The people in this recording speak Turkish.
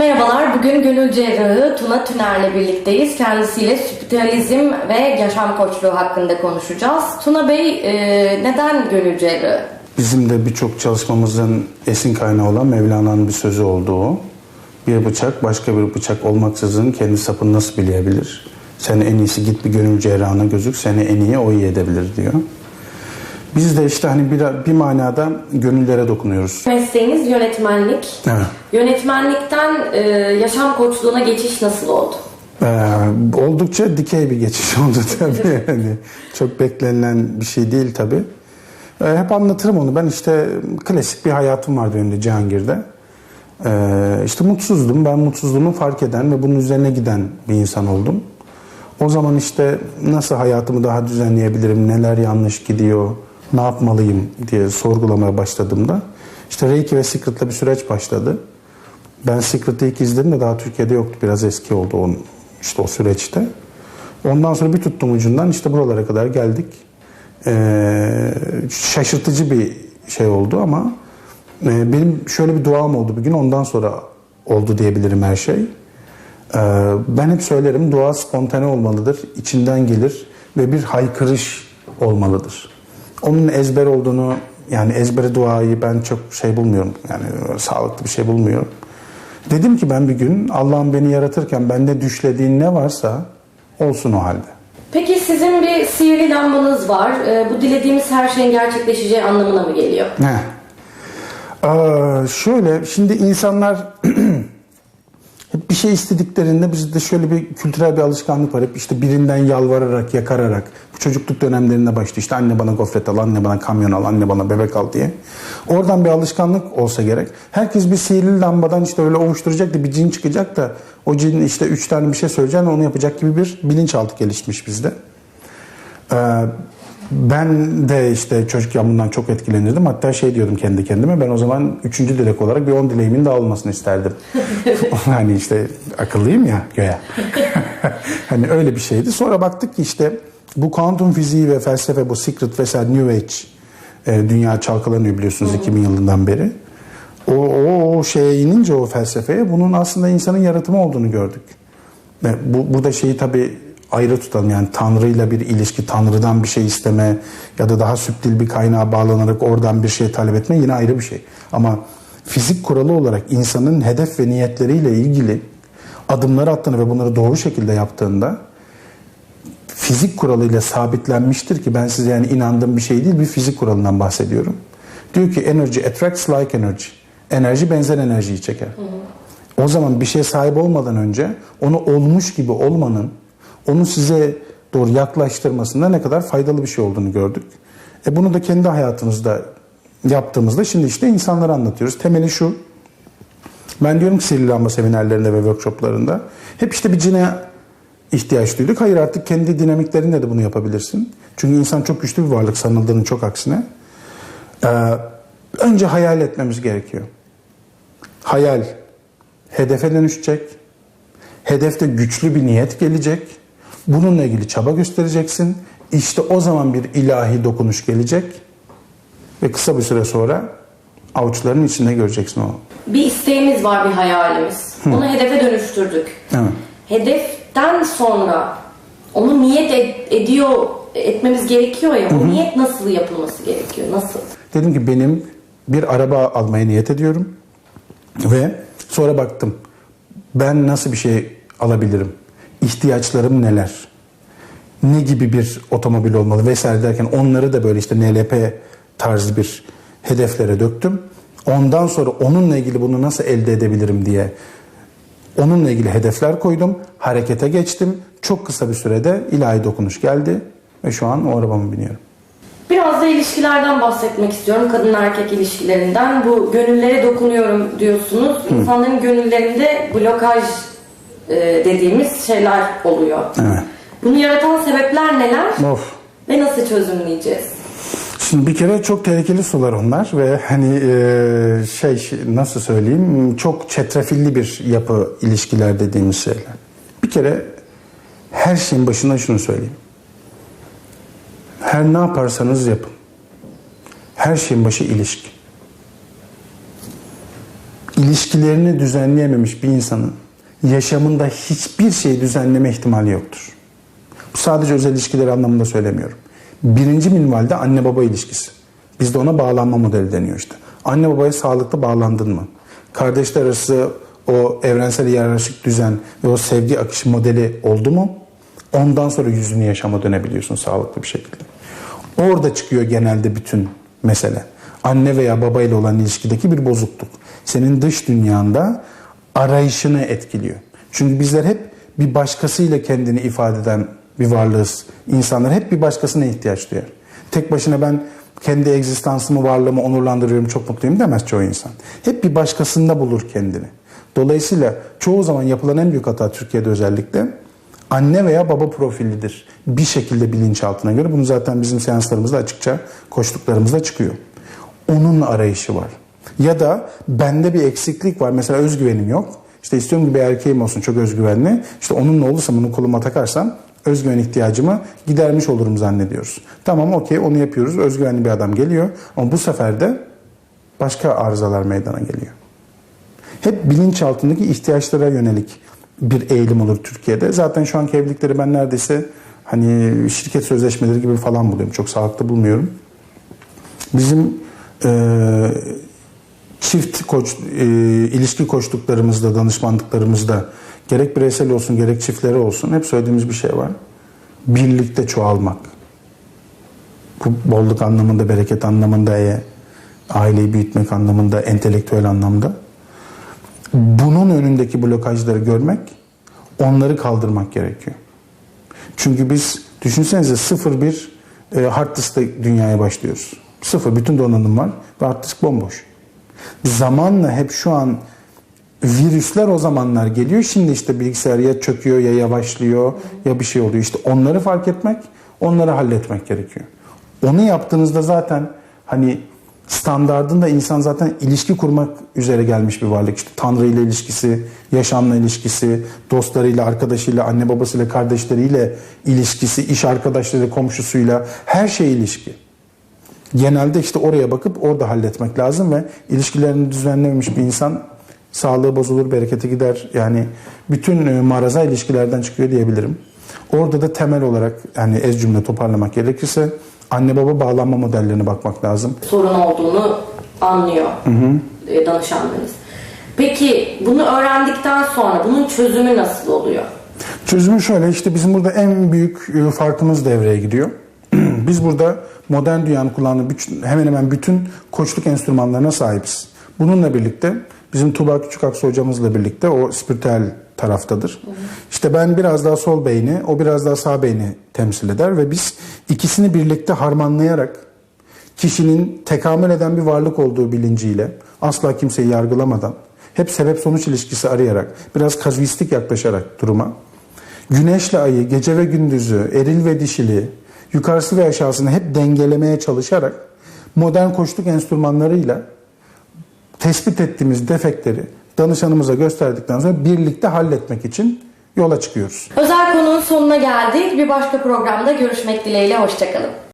Merhabalar, bugün gönül cerrahı Tuna Tüner'le birlikteyiz. Kendisiyle spiritualizm ve yaşam koçluğu hakkında konuşacağız. Tuna Bey, e, neden gönül cerrahı? Bizim de birçok çalışmamızın esin kaynağı olan Mevlana'nın bir sözü olduğu bir bıçak başka bir bıçak olmaksızın kendi sapını nasıl bileyebilir? Sen en iyisi git bir gönül cerrahına gözük seni en iyi o iyi edebilir diyor. Biz de işte hani bir, bir manada gönüllere dokunuyoruz. Mesleğiniz yönetmenlik. Evet. Yönetmenlikten e, yaşam koçluğuna geçiş nasıl oldu? Ee, oldukça dikey bir geçiş oldu tabii. Yani çok beklenilen bir şey değil tabii. Ee, hep anlatırım onu. Ben işte klasik bir hayatım vardı benim de Cihangir'de. Ee, işte mutsuzdum. Ben mutsuzluğumu fark eden ve bunun üzerine giden bir insan oldum. O zaman işte nasıl hayatımı daha düzenleyebilirim, neler yanlış gidiyor, ne yapmalıyım diye sorgulamaya başladığımda işte Reiki ve Secret'la bir süreç başladı. Ben Secret'ı ilk izledim de daha Türkiye'de yoktu. Biraz eski oldu onun, işte o süreçte. Ondan sonra bir tuttum ucundan işte buralara kadar geldik. Ee, şaşırtıcı bir şey oldu ama e, benim şöyle bir duam oldu bir gün ondan sonra oldu diyebilirim her şey. Ee, ben hep söylerim dua spontane olmalıdır, içinden gelir ve bir haykırış olmalıdır. Onun ezber olduğunu yani ezbere duayı ben çok şey bulmuyorum yani sağlıklı bir şey bulmuyorum. Dedim ki ben bir gün Allah'ın beni yaratırken bende düşlediğin ne varsa olsun o halde. Peki sizin bir sihirli lambanız var. E, bu dilediğimiz her şeyin gerçekleşeceği anlamına mı geliyor? Heh. Aa, şöyle şimdi insanlar hep bir şey istediklerinde bizde şöyle bir kültürel bir alışkanlık var. Hep işte birinden yalvararak, yakararak. Bu çocukluk dönemlerinde başlıyor. İşte anne bana gofret al, anne bana kamyon al, anne bana bebek al diye. Oradan bir alışkanlık olsa gerek. Herkes bir sihirli lambadan işte öyle ovuşturacak da bir cin çıkacak da o cin işte üç tane bir şey söyleyecek onu yapacak gibi bir bilinçaltı gelişmiş bizde. Ee, ben de işte çocukken bundan çok etkilenirdim. Hatta şey diyordum kendi kendime. Ben o zaman üçüncü dilek olarak bir on dileğimin daha olmasını isterdim. hani işte akıllıyım ya göya. hani öyle bir şeydi. Sonra baktık ki işte bu kuantum fiziği ve felsefe bu secret vesaire new age e, dünya çalkalanıyor biliyorsunuz 2000 yılından beri. O, o, o şeye inince o felsefeye bunun aslında insanın yaratımı olduğunu gördük. Ve bu, burada şeyi tabii ayrı tutalım yani Tanrı'yla bir ilişki, Tanrı'dan bir şey isteme ya da daha süptil bir kaynağa bağlanarak oradan bir şey talep etme yine ayrı bir şey. Ama fizik kuralı olarak insanın hedef ve niyetleriyle ilgili adımlar attığını ve bunları doğru şekilde yaptığında fizik kuralıyla sabitlenmiştir ki ben size yani inandığım bir şey değil bir fizik kuralından bahsediyorum. Diyor ki energy attracts like energy. Enerji benzer enerjiyi çeker. O zaman bir şeye sahip olmadan önce onu olmuş gibi olmanın onu size doğru yaklaştırmasında ne kadar faydalı bir şey olduğunu gördük. E bunu da kendi hayatımızda yaptığımızda şimdi işte insanlara anlatıyoruz. Temeli şu. Ben diyorum ki lamba seminerlerinde ve workshoplarında hep işte bir cine ihtiyaç duyduk. Hayır artık kendi dinamiklerinde de bunu yapabilirsin. Çünkü insan çok güçlü bir varlık sanıldığının çok aksine. Ee, önce hayal etmemiz gerekiyor. Hayal hedefe dönüşecek. Hedefte güçlü bir niyet gelecek. Bununla ilgili çaba göstereceksin. İşte o zaman bir ilahi dokunuş gelecek. Ve kısa bir süre sonra avuçların içinde göreceksin o. Bir isteğimiz var, bir hayalimiz. Onu hedefe dönüştürdük. Evet. Hedeften sonra onu niyet ed- ediyor etmemiz gerekiyor ya. O niyet nasıl yapılması gerekiyor? Nasıl? Dedim ki benim bir araba almaya niyet ediyorum. Ve sonra baktım. Ben nasıl bir şey alabilirim? İhtiyaçlarım neler? Ne gibi bir otomobil olmalı vesaire derken onları da böyle işte NLP tarzı bir hedeflere döktüm. Ondan sonra onunla ilgili bunu nasıl elde edebilirim diye onunla ilgili hedefler koydum. Harekete geçtim. Çok kısa bir sürede ilahi dokunuş geldi ve şu an o arabamı biniyorum. Biraz da ilişkilerden bahsetmek istiyorum. Kadın erkek ilişkilerinden. Bu gönüllere dokunuyorum diyorsunuz. İnsanların gönüllerinde blokaj e, dediğimiz şeyler oluyor. Evet. Bunu yaratan sebepler neler Of. ve nasıl çözümleyeceğiz? Şimdi bir kere çok tehlikeli sular onlar ve hani e, şey nasıl söyleyeyim çok çetrefilli bir yapı ilişkiler dediğimiz şeyler. Bir kere her şeyin başına şunu söyleyeyim. Her ne yaparsanız yapın. Her şeyin başı. İlişki ilişkilerini düzenleyememiş bir insanın yaşamında hiçbir şey düzenleme ihtimali yoktur. Bu sadece özel ilişkileri anlamında söylemiyorum. Birinci minvalde anne baba ilişkisi. Bizde ona bağlanma modeli deniyor işte. Anne babaya sağlıklı bağlandın mı? Kardeşler arası o evrensel hiyerarşik düzen ve o sevgi akışı modeli oldu mu? Ondan sonra yüzünü yaşama dönebiliyorsun sağlıklı bir şekilde. Orada çıkıyor genelde bütün mesele. Anne veya baba ile olan ilişkideki bir bozukluk. Senin dış dünyanda arayışını etkiliyor. Çünkü bizler hep bir başkasıyla kendini ifade eden bir varlığız. İnsanlar hep bir başkasına ihtiyaç duyar. Tek başına ben kendi egzistansımı, varlığımı onurlandırıyorum, çok mutluyum demez çoğu insan. Hep bir başkasında bulur kendini. Dolayısıyla çoğu zaman yapılan en büyük hata Türkiye'de özellikle anne veya baba profilidir. Bir şekilde bilinçaltına göre. Bunu zaten bizim seanslarımızda açıkça koştuklarımızda çıkıyor. Onun arayışı var. Ya da bende bir eksiklik var. Mesela özgüvenim yok. İşte istiyorum ki bir erkeğim olsun çok özgüvenli. İşte onunla olursam bunu koluma takarsam özgüven ihtiyacımı gidermiş olurum zannediyoruz. Tamam okey onu yapıyoruz. Özgüvenli bir adam geliyor. Ama bu sefer de başka arızalar meydana geliyor. Hep bilinçaltındaki ihtiyaçlara yönelik bir eğilim olur Türkiye'de. Zaten şu anki evlilikleri ben neredeyse hani şirket sözleşmeleri gibi falan buluyorum. Çok sağlıklı bulmuyorum. Bizim e, çift koç, e, ilişki koçluklarımızda, danışmanlıklarımızda gerek bireysel olsun gerek çiftleri olsun hep söylediğimiz bir şey var. Birlikte çoğalmak. Bu bolluk anlamında, bereket anlamında, e, aileyi büyütmek anlamında, entelektüel anlamda. Bunun önündeki blokajları görmek, onları kaldırmak gerekiyor. Çünkü biz düşünsenize sıfır bir e, hard dünyaya başlıyoruz. Sıfır bütün donanım var ve hard disk bomboş. Zamanla hep şu an virüsler o zamanlar geliyor. Şimdi işte bilgisayar ya çöküyor ya yavaşlıyor ya bir şey oluyor. İşte onları fark etmek, onları halletmek gerekiyor. Onu yaptığınızda zaten hani standardında insan zaten ilişki kurmak üzere gelmiş bir varlık. İşte Tanrı ile ilişkisi, yaşamla ilişkisi, dostlarıyla, arkadaşıyla, anne babasıyla, kardeşleriyle ilişkisi, iş arkadaşları, komşusuyla her şey ilişki. Genelde işte oraya bakıp orada halletmek lazım ve ilişkilerini düzenlememiş bir insan sağlığı bozulur, bereketi gider. Yani bütün e, maraza ilişkilerden çıkıyor diyebilirim. Orada da temel olarak yani ez cümle toparlamak gerekirse anne baba bağlanma modellerine bakmak lazım. sorun olduğunu anlıyor e, danışanlarınız. Peki bunu öğrendikten sonra bunun çözümü nasıl oluyor? Çözümü şöyle işte bizim burada en büyük e, farkımız devreye gidiyor. Biz burada modern dünyanın kullandığı bütün- hemen hemen bütün koçluk enstrümanlarına sahibiz. Bununla birlikte bizim Tuğba Küçükaksu hocamızla birlikte o spiritüel taraftadır. İşte ben biraz daha sol beyni, o biraz daha sağ beyni temsil eder ve biz ikisini birlikte harmanlayarak kişinin tekamül eden bir varlık olduğu bilinciyle asla kimseyi yargılamadan hep sebep sonuç ilişkisi arayarak biraz kazuistik yaklaşarak duruma güneşle ayı gece ve gündüzü eril ve dişili yukarısı ve aşağısını hep dengelemeye çalışarak modern koçluk enstrümanlarıyla tespit ettiğimiz defektleri danışanımıza gösterdikten sonra birlikte halletmek için yola çıkıyoruz. Özel konunun sonuna geldik. Bir başka programda görüşmek dileğiyle. Hoşçakalın.